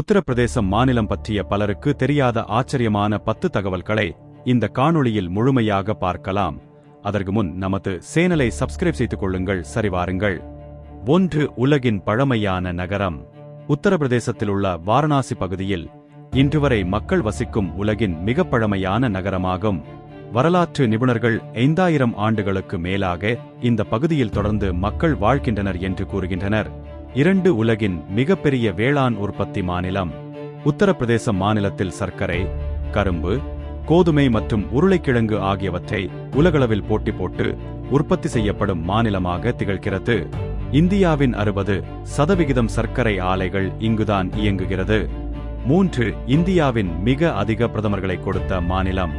உத்தரப்பிரதேசம் மாநிலம் பற்றிய பலருக்கு தெரியாத ஆச்சரியமான பத்து தகவல்களை இந்த காணொளியில் முழுமையாக பார்க்கலாம். அதற்கு முன் நமது சேனலை சப்ஸ்கிரைப் செய்து கொள்ளுங்கள் சரிவாருங்கள் ஒன்று உலகின் பழமையான நகரம். உத்தரப்பிரதேசத்தில் உள்ள வாரணாசி பகுதியில் இன்று வரை மக்கள் வசிக்கும் உலகின் மிக பழமையான நகரமாகும். வரலாற்று நிபுணர்கள் ஐந்தாயிரம் ஆண்டுகளுக்கு மேலாக இந்த பகுதியில் தொடர்ந்து மக்கள் வாழ்கின்றனர் என்று கூறுகின்றனர். இரண்டு உலகின் மிகப்பெரிய வேளாண் உற்பத்தி மாநிலம் உத்தரப்பிரதேச மாநிலத்தில் சர்க்கரை கரும்பு கோதுமை மற்றும் உருளைக்கிழங்கு ஆகியவற்றை உலகளவில் போட்டி போட்டு உற்பத்தி செய்யப்படும் மாநிலமாக திகழ்கிறது. இந்தியாவின் அறுபது சதவிகிதம் சர்க்கரை ஆலைகள் இங்குதான் இயங்குகிறது. மூன்று இந்தியாவின் மிக அதிக பிரதமர்களை கொடுத்த மாநிலம்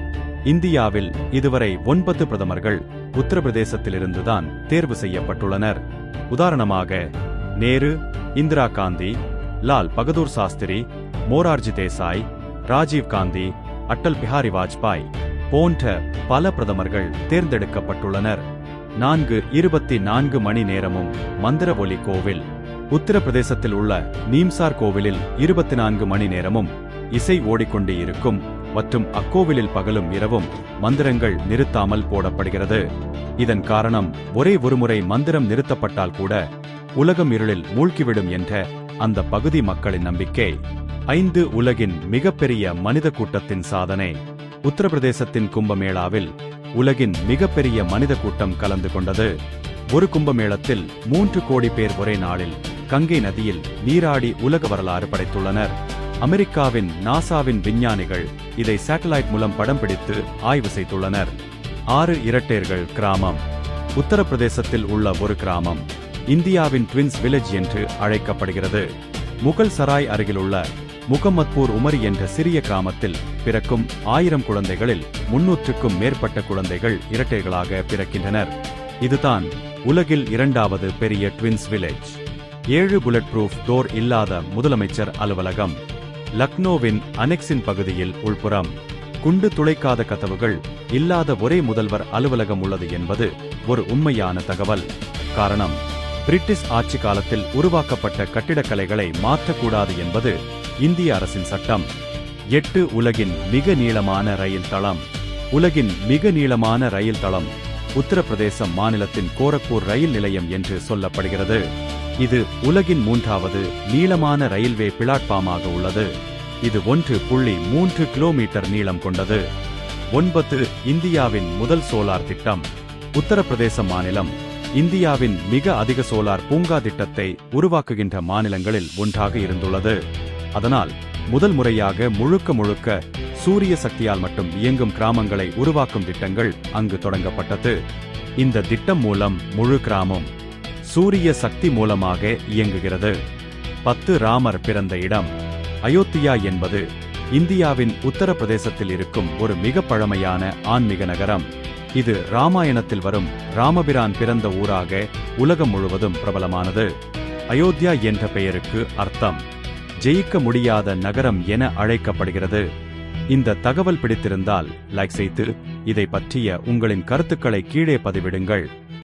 இந்தியாவில் இதுவரை ஒன்பது பிரதமர்கள் உத்தரப்பிரதேசத்திலிருந்துதான் தேர்வு செய்யப்பட்டுள்ளனர். உதாரணமாக நேரு இந்திரா காந்தி லால் பகதூர் சாஸ்திரி மோரார்ஜி தேசாய் ராஜீவ் காந்தி அட்டல் பிஹாரி வாஜ்பாய் போன்ற பல பிரதமர்கள் தேர்ந்தெடுக்கப்பட்டுள்ளனர். நான்கு இருபத்தி நான்கு மணி நேரமும் மந்திர ஒலி கோவில். உத்தரப்பிரதேசத்தில் உள்ள நீம்சார் கோவிலில் இருபத்தி நான்கு மணி நேரமும் இசை ஓடிக்கொண்டே இருக்கும் மற்றும் அக்கோவிலில் பகலும் இரவும் மந்திரங்கள் நிறுத்தாமல் போடப்படுகிறது. இதன் காரணம் ஒரே ஒருமுறை மந்திரம் நிறுத்தப்பட்டால் கூட உலகம் இருளில் மூழ்கிவிடும் என்ற அந்த பகுதி மக்களின் நம்பிக்கை ஐந்து உலகின் மிகப்பெரிய மனித கூட்டத்தின் சாதனை. உத்தரப்பிரதேசத்தின் கும்பமேளாவில் உலகின் மிகப்பெரிய மனித கூட்டம் கலந்து கொண்டது. ஒரு கும்பமேளத்தில் மூன்று கோடி பேர் ஒரே நாளில் கங்கை நதியில் நீராடி உலக வரலாறு படைத்துள்ளனர். அமெரிக்காவின் நாசாவின் விஞ்ஞானிகள் இதை சேட்டலைட் மூலம் படம் பிடித்து ஆய்வு செய்துள்ளனர். ஆறு இரட்டையர்கள் கிராமம். உத்தரப்பிரதேசத்தில் உள்ள ஒரு கிராமம். இந்தியாவின் ட்வின்ஸ் வில்லேஜ் என்று அழைக்கப்படுகிறது. முகல் சராய் அருகிலுள்ள முகம்மத்பூர் உமரி என்ற சிறிய கிராமத்தில் பிறக்கும் ஆயிரம் குழந்தைகளில் முன்னூற்றுக்கும் மேற்பட்ட குழந்தைகள் இரட்டைகளாக பிறக்கின்றனர். இதுதான் உலகில் இரண்டாவது பெரிய ட்வின்ஸ் வில்லேஜ். ஏழு புல்லட் ப்ரூஃப் டோர் இல்லாத முதலமைச்சர் அலுவலகம். லக்னோவின் அனெக்ஸின் பகுதியில் உள்புறம். குண்டு துளைக்காத கதவுகள் இல்லாத ஒரே முதல்வர் அலுவலகம் உள்ளது என்பது ஒரு உண்மையான தகவல். காரணம் பிரிட்டிஷ் ஆட்சி காலத்தில் உருவாக்கப்பட்ட கட்டிடக்கலைகளை மாற்றக்கூடாது என்பது இந்திய அரசின் சட்டம். எட்டு உலகின் மிக நீளமான ரயில் தளம். உலகின் மிக நீளமான ரயில் தளம் உத்தரப்பிரதேசம் மாநிலத்தின் கோரக்பூர் ரயில் நிலையம் என்று சொல்லப்படுகிறது. இது உலகின் மூன்றாவது நீளமான ரயில்வே பிளாட்பார்மாக உள்ளது. இது ஒன்று புள்ளி மூன்று கிலோமீட்டர் நீளம் கொண்டது. ஒன்பது இந்தியாவின் முதல் சோலார் திட்டம். உத்தரப்பிரதேச மாநிலம் இந்தியாவின் மிக அதிக சோலார் பூங்கா திட்டத்தை உருவாக்குகின்ற மாநிலங்களில் ஒன்றாக இருந்துள்ளது. அதனால் முதல் முறையாக முழுக்க முழுக்க சூரிய சக்தியால் மட்டும் இயங்கும் கிராமங்களை உருவாக்கும் திட்டங்கள் அங்கு தொடங்கப்பட்டது. இந்த திட்டம் மூலம் முழு கிராமம் சூரிய சக்தி மூலமாக இயங்குகிறது. பத்து ராமர் பிறந்த இடம். அயோத்தியா என்பது இந்தியாவின் உத்தரப்பிரதேசத்தில் இருக்கும் ஒரு மிக பழமையான ஆன்மீக நகரம். இது ராமாயணத்தில் வரும் ராமபிரான் பிறந்த ஊராக உலகம் முழுவதும் பிரபலமானது. அயோத்தியா என்ற பெயருக்கு அர்த்தம். ஜெயிக்க முடியாத நகரம் என அழைக்கப்படுகிறது. இந்த தகவல் பிடித்திருந்தால் லைக் செய்து இதை பற்றிய உங்களின் கருத்துக்களை கீழே பதிவிடுங்கள்.